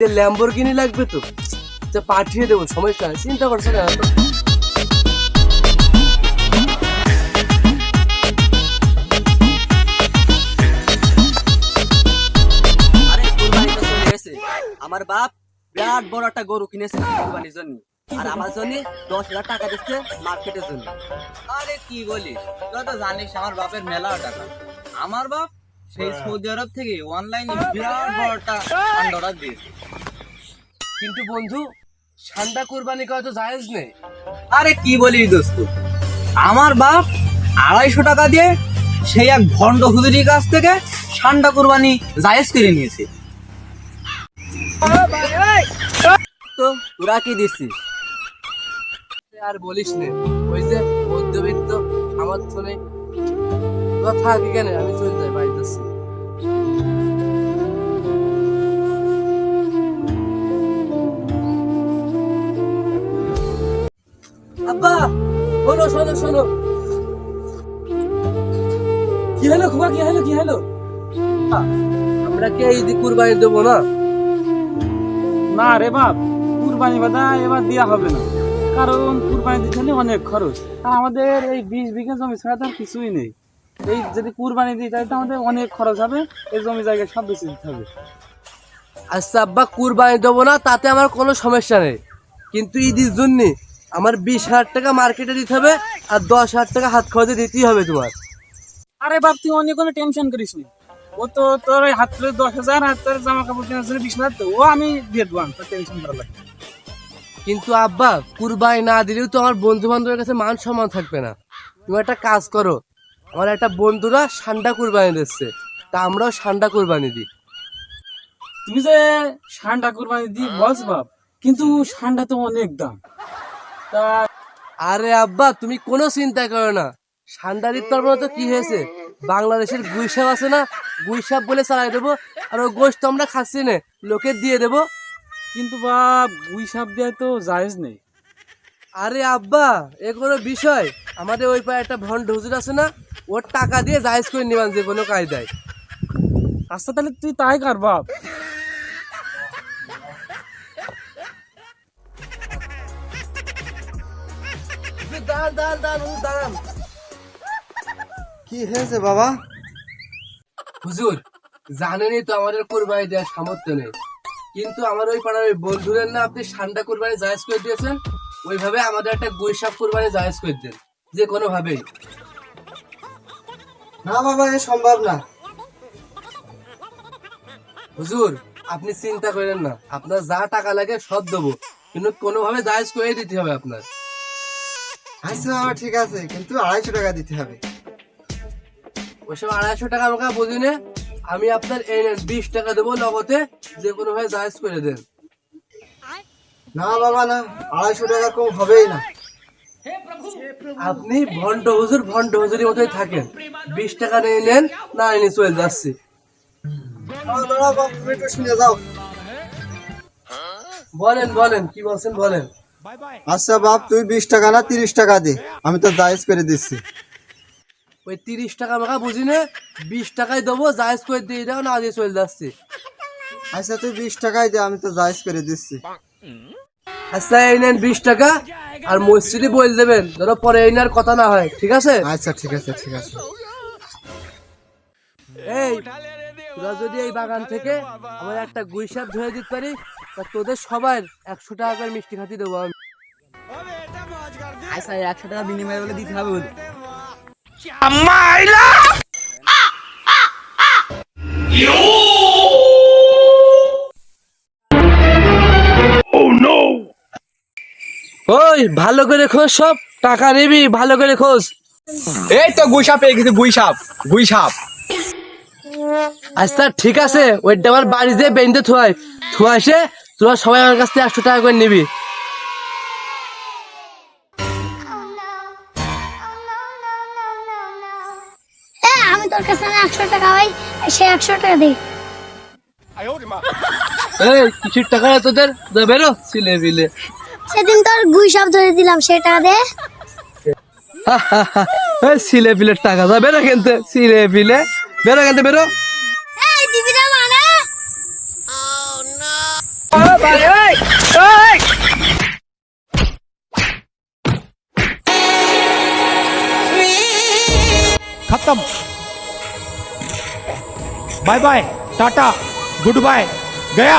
Lamborghini লাগবে তো। তো পাঠিয়ে দেবো, সমস্যা চিন্তা করছে না। আমার বাপ বিরাট বড় একটা গরু কিনেছে কুরবানির জন্য। আর আমার জন্য দশ হাজার টাকা দিচ্ছে মার্কেটের জন্য। আরে, কি বলিস? তুই তো জানিস আমার বাপের মেলা টাকা। আমার বাপ সেই সৌদি আরব থেকে অনলাইনে বিরাট বড় একটা অর্ডার দিয়েছে। কিন্তু বন্ধু ঠান্ডা কোরবানি করা তো জায়েজ নেই। আরে কি বলিস দোস্ত? আমার বাপ আড়াইশো টাকা দিয়ে সেই এক ভণ্ড হুজুরির কাছ থেকে ঠান্ডা কুরবানি জায়েজ করে নিয়েছে। তো তোরা কি দিচ্ছিস আর বলিস নে ওই যে মধ্যবিত্ত নেই তোরা থাক এখানে আমি চলে আব্বা শোনো শোনো শোনো। কি হলো খোকা কি হলো কি হলো? আমরা কি ঈদ কুরবানি দেবো না? না রে বাপ কুরবানি বাদা এবার দেওয়া হবে না। কারণ কুরবানি দিতে হলে অনেক খরচ। আমাদের এই বিশ বিঘা জমি ছাড়া তো কিছুই নেই। এই যদি কুরবানি দিই তাহলে তো আমাদের অনেক খরচ হবে। এই জমি জায়গা সব বেশি দিতে হবে। আচ্ছা আব্বা কুরবানি দেবো না তাতে আমার কোনো সমস্যা নেই। কিন্তু ঈদের জন্য আমার বিশ হাজার টাকা মার্কেটে দিতে হবে আর দশ হাজার টাকা হাত খরচে দিতেই হবে তোমার। আরে বাপ তুই অনেক কোনো টেনশন করিস না। ও তো তোর ওই হাত ধরে দশ হাজার হাত ধরে জামা কাপড় কেনার জন্য বিশ হাজার ও আমি দিয়ে দেবো তোর টেনশন করা লাগে কিন্তু আব্বা কুরবানি না দিলেও তো আমার বন্ধু বান্ধবের কাছে মান সম্মান থাকবে না। তুমি একটা কাজ করো আমার একটা বন্ধুরা সান্ডা কুরবানি দিচ্ছে তা আমরাও সান্ডা কুরবানি দিই। তুমি যে সান্ডা কুরবানি দিই বস বাপ কিন্তু ষান্ডা তো অনেক দাম। তা আরে আব্বা তুমি কোনো চিন্তা করো না। সান্ডা তরফ তো কি হয়েছে? বাংলাদেশের গুইসাপ আছে না? গুইসাপ বলে চালাই দেবো আর ওই গোষ্ঠ আমরা খাচ্ছি না। লোকে দিয়ে দেবো। কিন্তু বাপ গুই সাপ দেওয়া তো জায়েজ নেই। আরে আব্বা এ কোনো বিষয়। আমাদের ওই পায়ে একটা ভন্ড হুজুর আছে না ওর টাকা দিয়ে জায়েজ করে নিবান যে কোনো কায়দায়। আচ্ছা তাহলে তুই তাই কর বাপ। দাঁড়ান দাঁড়ান দাঁড়ান হুজুর দাঁড়ান। কি হয়েছে বাবা? হুজুর জানেনই তো আমাদের কোরবানি দেওয়ার সামর্থ্য নেই। কিন্তু আমার ওই পাড়ার ওই বন্ধুদের না আপনি ঠান্ডা কোরবানি জায়েজ করে দিয়েছেন? ওইভাবে আমাদের একটা গৈসাপ কোরবানি জায়েজ করে দেন যে কোনো ভাবেই না বাবা এ সম্ভব না। হুজুর আপনি চিন্তা করেন না আপনার যা টাকা লাগে সব দেবো কিন্তু কোনোভাবে জায়েজ করে দিতে হবে আপনার। আচ্ছা বাবা ঠিক আছে কিন্তু আড়াইশো টাকা দিতে হবে। ওইসব আড়াইশো টাকা আমাকে বুঝি নে। আমি আপনার এই নেন বিশ টাকা দেবো লগতে যে কোনো ভাবে জায়েজ করে দেন। না বাবা না আড়াইশো টাকা কম হবেই না। আপনি ভন্ড হুজুর ভন্ড হুজুরের মতোই থাকেন। বিশ টাকা নিয়ে নেন না নিয়ে চলে যাচ্ছি। শুনে যাও। বলেন বলেন কি বলছেন বলেন। আচ্ছা বাপ তুই বিশ টাকা না তিরিশ টাকা দে। আমি তো জায়েজ করে দিচ্ছি। ওই তিরিশ টাকা আমাকে বুঝি নে বিশ টাকায় দেবো জায়েজ করে দিয়ে দাও না দিয়ে চলে যাচ্ছি। আচ্ছা তুই বিশ টাকাই দে আমি তো জায়েজ করে দিচ্ছি। আচ্ছা এই নেন বিশ টাকা আর মসজিদে বলে দেবেন। ধরো পরে এই নেওয়ার কথা না হয় ঠিক আছে? আচ্ছা ঠিক আছে ঠিক আছে। এই তোরা যদি এই বাগান থেকে আমার একটা গুইসাপ ধরে দিতে পারি তা তোদের সবার একশো টাকা করে মিষ্টি খাতি দেবো আমি। আচ্ছা একশো টাকা বিনিময় বলে দিতে হবে ওই ভালো করে খোঁজ সব টাকা নিবি ভালো করে খোঁজ। এই তো গুইসাপ পেয়ে গেছে গুইসাপ গুইসাপ আচ্ছা ঠিক আছে ওইটা আমার বাড়ি দিয়ে বেঁধে থুয়াই থুয়া এসে তোরা সবাই আমার কাছ থেকে একশো টাকা করে নিবি। আমি তোর কাছে একশো টাকা ভাই সে একশো টাকা দিই। কিছুর টাকা না তোদের? বেরো ছিলে বিলে। সেদিন তোর গুই সব ধরে দিলাম সে টাকা দে বিলের টাকা দা বেরো বিলে। বেরো বেরো। এই দিবি না মানে खत्म bye bye tata good bye गया